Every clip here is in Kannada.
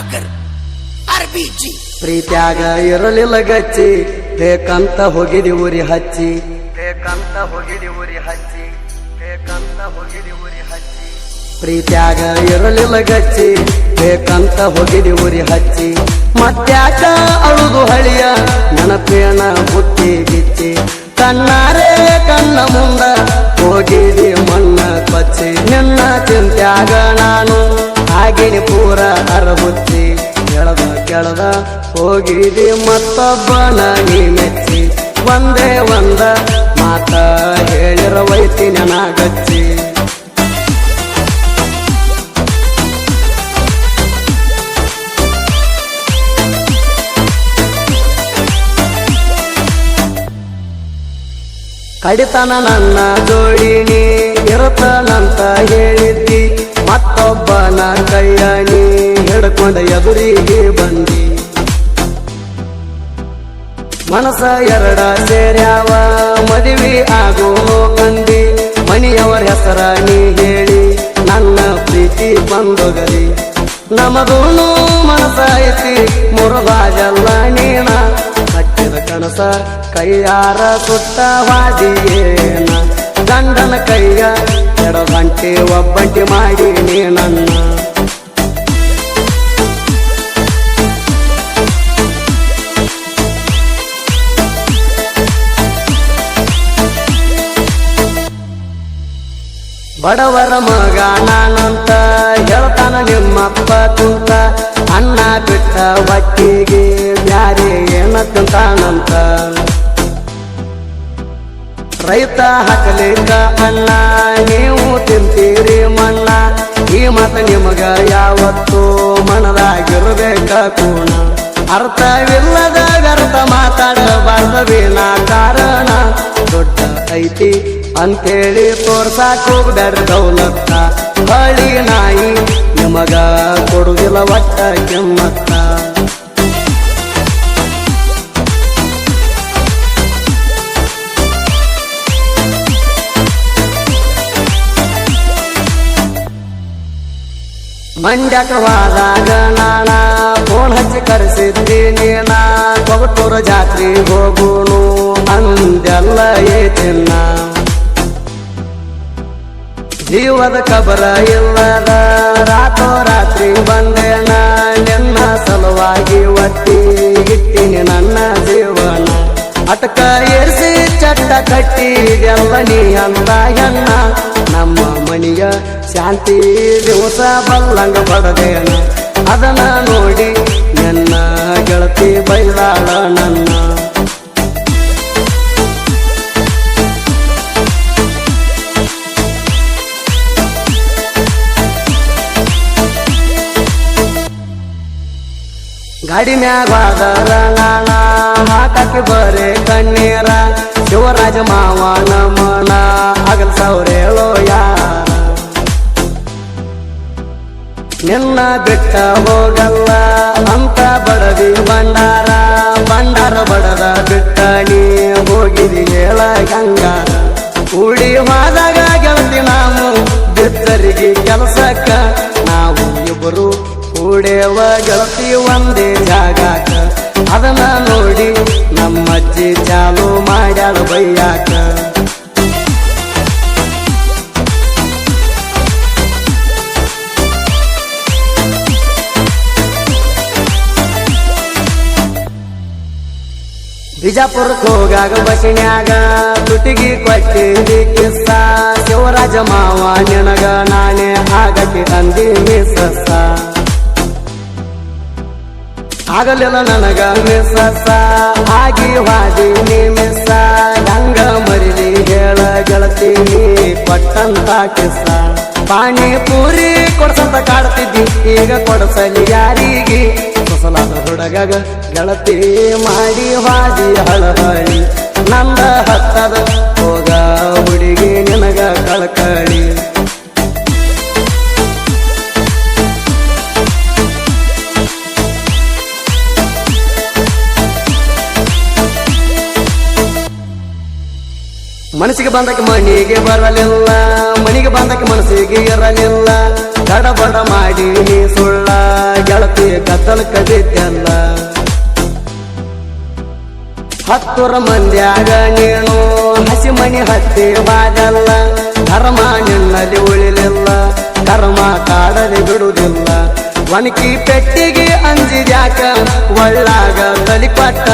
ಸಾಗರ್ ಅರ್ಬಿಜಿ ಪ್ರೀತ್ಯಾಗ ಇರಲಿಲ್ಲ ಗಚ್ಚಿ ಬೇಕಂತ ಹೋಗಿದಿ ಉರಿ ಹಚ್ಚಿ. ಬೇಕಂತ ಹೋಗಿದಿ ಉರಿ ಹಚ್ಚಿ ಬೇಕಂತ ಹೋಗಿದಿ ಉರಿ ಹಚ್ಚಿ. ಪ್ರೀತ್ಯಾಗ ಇರಲಿಲ್ಲ ಗಚ್ಚಿ ಬೇಕಂತ ಹೋಗಿದಿ ಉರಿ ಹಚ್ಚಿ. ಮತ್ತ್ಯಾಕ ಅಳುದು ಹಳಿಯ ನೆನಪೇನ ಬುತ್ತಿ ಬಿಚ್ಚಿ. ಕಣ್ಣಾರೆ ಕಣ್ಣ ಮುಂದ ಹೋಗಿದಿ ಮತ್ತೊಬ್ಬನ ನೀ ಮೆಚ್ಚಿ ಒಂದೇ ಒಂದ ಮಾತ ಹೇಳಿರವೈತಿ ನನಗಚ್ಚಿ ಕಡಿತನ ನನ್ನ ಜೋಡಿನಿ ಇರತನಂತ ಹೇಳಿದ್ದಿ. ಮತ್ತೊಬ್ಬನ ಕೈಯಾಣಿ ಹಿಡ್ಕೊಂಡ ಎದುರಿಗೆ ಬಂದಿ. ಮನಸ ಎರಡ ಸೇರ್ಯಾವ. ಮದುವೆ ಆಗೋ ಕಂದಿ, ಮನೆಯವರ ಹೆಸರ ನೀ ಹೇಳಿ. ನನ್ನ ಪ್ರೀತಿ ಬಂದೊಗಲಿ. ನಮದೂನು ಮನಸ ಐತಿ ಮುರುಗಾಜಲ್ಲ ನೀನ. ಕಟ್ಟಿದ ಕನಸ ಕೈಯಾರ ಸುತ್ತ ವಾದಿಯೇನ. ಗಂಡನ ಕೈಯ ಎಡಗಂಟೆ ಒಬ್ಬಂಟಿ ಮಾಡಿ ನೀ ನನ್ನ ಬಡವರ ಮಗ ನಾನಂತ ಹೇಳ್ತಾನ ನಿಮ್ಮಪ್ಪ ಕುಂತ ಅನ್ನ ಬಿಟ್ಟ ಬಟ್ಟಿಗೆ ಬ್ಯಾರೆ ಏನ ರೈತ ಹಾಕಲಿಂದ ಅನ್ನ ನೀವು ತಿಂತೀರಿ ಮಣ್ಣ ಈ ಮತ ನಿಮಗ ಯಾವತ್ತು ಮನದಾಗಿರ್ಬೇಕ ಅರ್ಥವಿಲ್ಲದ ಅರ್ಥ ದೊಡ್ಡ ಐತಿ ಅಂತೇಳಿ ತೋರ್ಸಾಕ್ ಹೋಗ್ಬೇಡ್ರಿ ದೌಲತ್ತ ಹಳಿ ನಾಯಿ ನಿಮಗ ಕೊಡುಗಿಲ್ಲ ಒಟ್ಟ ಕೆಮ್ಮತ್ತ. ಮಂಡ್ಯಕವಾದಾಗ ನಾನ ಫೋನ್ ಹಚ್ಚಿ ಕರೆಸಿದ್ದೀನಿ ನಾ ಕೊಗಟೂರ ಜಾತ್ರೆ ಹೋಗುನು ಅಂದೆಲ್ಲ ಏತಿಲ್ಲ. ಜೀವದ ಕಬರ ಇಲ್ಲದ ರಾತೋ ರಾತ್ರಿ ಬಂದೇನ ನಿನ್ನ ಸಲುವಾಗಿ ಒತ್ತಿ ಇಟ್ಟಿನಿ ನನ್ನ ಜೀವನ. ಅಟಕ ಏರಿಸಿ ಚಟ್ಟ ಕಟ್ಟಿ ಎಲ್ಲ ನೀ ಅಂದ ಹೆಣ್ಣ. ನಮ್ಮ ಮನೆಯ ಶಾಂತಿ ದಿವಸ ಬಲ್ಲಂಗ ಬಡದೇನ ಅದನ್ನ ನೋಡಿ ನನ್ನ ಗೆಳತಿ ಬೈಲಾಳ ನನ್ನ. ಗಾಡಿ ಮ್ಯಾಗ ಹೋದರ ಬರೆ ಕಣ್ಣೀರ. ಶಿವರಾಜ ಮಾವ ನಮನ ಅಗಲ್ ಸೌರೇಳೋ ಯಾರ ನಿನ್ನ ಬಿಟ್ಟ ಹೋಗಲ್ಲ, ಅಂತ ಬಡದಿ ಬಂಡಾರ ಬಂಡಾರ ಬಡದ ಬಿಟ್ಟ ನೀ ಹೋಗಿದಿ ಹೇಳ ಗಂಗಾರ. ಕೂಡಿ ಹೋದಾಗ ಗೆಲ್ತಿ ನಾವು, ಬಿತ್ತರಿಗೆ ಕೆಲಸಕ್ಕ ನಾವು ಇಬ್ಬರು ಕೂಡೇವ ಗೆಳತಿ ಒಂದೇ ಜಾಗಾಕ. ಅದನ್ನ ನೋಡಿ ನಮ್ಮಜ್ಜಿ ಚಾಲು ಮಾಡ್ಯಾಳ ಬೈಯಾಕ. ಬಿಜಾಪುರಕ್ಕೆ ಹೋಗಾಗ ಬಸಿನ್ಯಾಗ ತುಟಿಗಿ ಕೊಟ್ಟಿದ್ದಿ ಕಿಸ್ಸ. ಶಿವರಾಜ ಮಾವ ನಿನಗ ನಾನೇ ಆಗಕ್ಕೆ ಅಂದಿ ಮಿಸಸ ಆಗಲಿಲ್ಲ ನನಗ. ಮಿಸಸ ಆಗಿ ವಾದಿ ನೀ ಮಿಸ್ಸ ಹೆಂಗ ಮರಿಲಿ ಹೇಳ ನೀ ಕೊಟ್ಟಂತ ಕಿಸ್ಸ. ಪಾನಿಪುರಿ ಕೊಡ್ಸಂತ ಕಾಡ್ತಿದ್ದಿ, ಈಗ ಕೊಡಸಲಿ ಯಾರಿಗೆ? ಸೊಸಲಾದ ಹುಡುಗಗ ಗೆಳತಿ, ಮಾಡಿ ಹಾದಿ ಹಳಹಳಿ. ನಂದ ಹತ್ತದ ಮನಸ್ಸಿಗೆ ಬಂದಕ್ಕೆ ಮಣಿಗೆ ಬರಲಿಲ್ಲ ಮನೆಗೆ ಬಂದಕ್ಕೆ ಮನಸ್ಸಿಗೆ ಇರಲಿಲ್ಲ. ಗಡಬಡ ಮಾಡಿ ನೀ ಸುಳ್ಳ, ಗೆಳತಿ ಕತ್ತಲ್ಕ ಹತ್ತರ ಹತ್ತುರ ಮಂದ್ಯಾಗ ನೀನು ಹಸಿ ಮನೆ ಹತ್ತಿ ಬಾದಲ್ಲ ಧರ್ಮ ನಿನ್ನಲ್ಲಿ ಉಳಿಲಿಲ್ಲ ಕರ್ಮ ಕಾಡದೆ ಬಿಡುವುದಿಲ್ಲ. ಒಣಕಿ ಪೆಟ್ಟಿಗೆ ಅಂಜಿದ್ಯಾಕ? ಒಳ್ಳಾಗ ತಲಿಪಟ್ಟ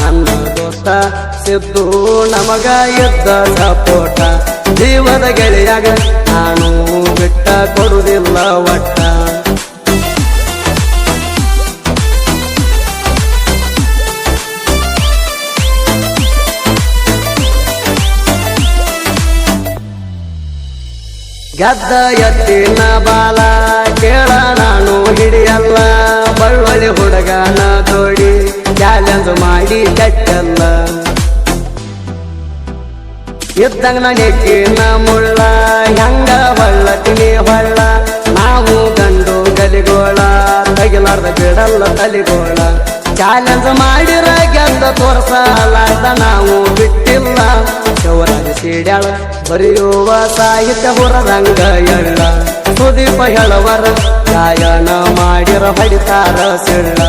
ನನ್ನ ದೋಸ್ತ ಸಿದ್ದು ನಮಗ ಎದ್ದ ಸಪೋಟ. ಜೀವದ ಗೆಳೆಯಾಗ ನಾನು ಬಿಟ್ಟ ಕೊಡುವುದಿಲ್ಲ ಒಟ್ಟ. ಗೆದ್ದ ಎತ್ತಿನ ಬಾಲ, ಕೇಳ ನಾನು ಹಿಡಿಯಲ್ಲ. ಬಳ್ಳಿ ಹುಡುಗನ ತೋಡಿ ಚಾಲೆಂಜ್ ಮಾಡಿ ಕಟ್ಟಲ್ಲ. ಇದ್ದಂಗ ನೆಕ್ಕಿನ ಮುಳ್ಳ, ಹೆಂಗ ಬಳ್ಳ ತಿಳಿ ಬಳ್ಳ ನಾವು ಗಂಡು ಗಲಿಗೋಳ, ತಗಿಲಾರ್ದ ಬಿಡಲ್ಲ ತಲಿಗೋಳ. ಚಾಲೆಂಜ್ ಮಾಡಿರ ಗೆದ್ದ ತೋರ್ಸಲಾರ್ದ ನಾವು ಬಿಟ್ಟಿಲ್ಲ. ಶಿವರಾಜ ಸೀಡ್ಯಾಳ ಬರೆಯುವ ಸಾಹಿತ್ಯ ಹೊರದಂಗ ಎಳ್ಳ ಸುದೀಪ ಹೇಳವರ ಗಾಯನ ಮಾಡಿರ ಹೊಡಿತಾರ ಸಿಳ್ಳ